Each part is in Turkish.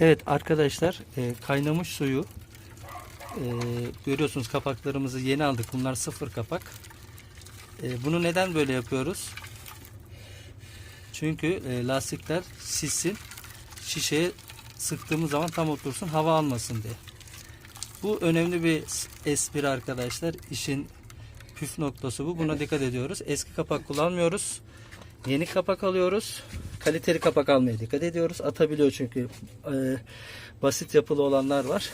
Evet arkadaşlar e, kaynamış suyu e, görüyorsunuz kapaklarımızı yeni aldık. Bunlar sıfır kapak. E, bunu neden böyle yapıyoruz? Çünkü e, lastikler şişsin. Şişeye sıktığımız zaman tam otursun hava almasın diye. Bu önemli bir espri arkadaşlar. İşin püf noktası bu. Buna dikkat ediyoruz. Eski kapak kullanmıyoruz. Yeni kapak alıyoruz. Kaliteli kapak almaya dikkat ediyoruz. Atabiliyor çünkü e, basit yapılı olanlar var.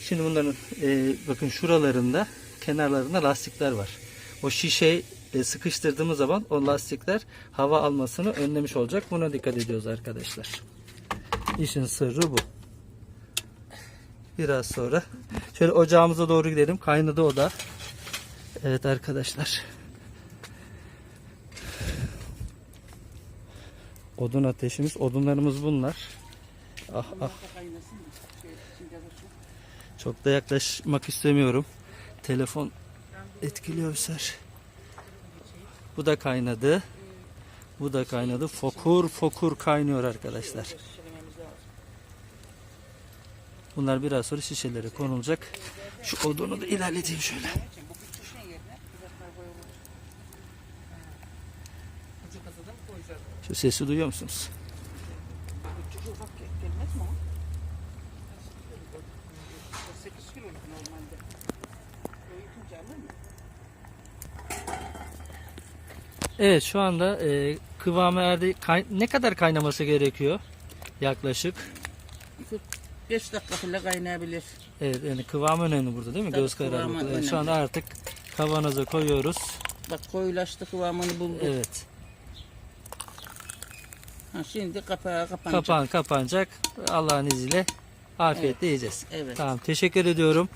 Şimdi bunların e, bakın şuralarında kenarlarında lastikler var. O şişeyi e, sıkıştırdığımız zaman o lastikler hava almasını önlemiş olacak. Buna dikkat ediyoruz arkadaşlar. İşin sırrı bu. Biraz sonra şöyle ocağımıza doğru gidelim. Kaynadı o da. Evet arkadaşlar. Odun ateşimiz, odunlarımız bunlar. Ah ah. Çok da yaklaşmak istemiyorum. Telefon etkiliyor ser. Bu da kaynadı. Bu da kaynadı. Fokur fokur kaynıyor arkadaşlar. Bunlar biraz sonra şişelere konulacak. Şu odunu da ilerleteyim şöyle. Şu sesi duyuyor musunuz? Evet şu anda e, kıvamı erdi. Kay- ne kadar kaynaması gerekiyor? Yaklaşık. 5 dakika falan kaynayabilir. Evet yani kıvam önemli burada değil mi? Tabii, Göz kararı. Evet, şu anda artık kavanoza koyuyoruz. Bak koyulaştı kıvamını buldu. Evet. Ha, şimdi kapağı kapanacak. Kapağın kapanacak. Allah'ın izniyle afiyetle yiyeceğiz. Evet. Tamam teşekkür ediyorum.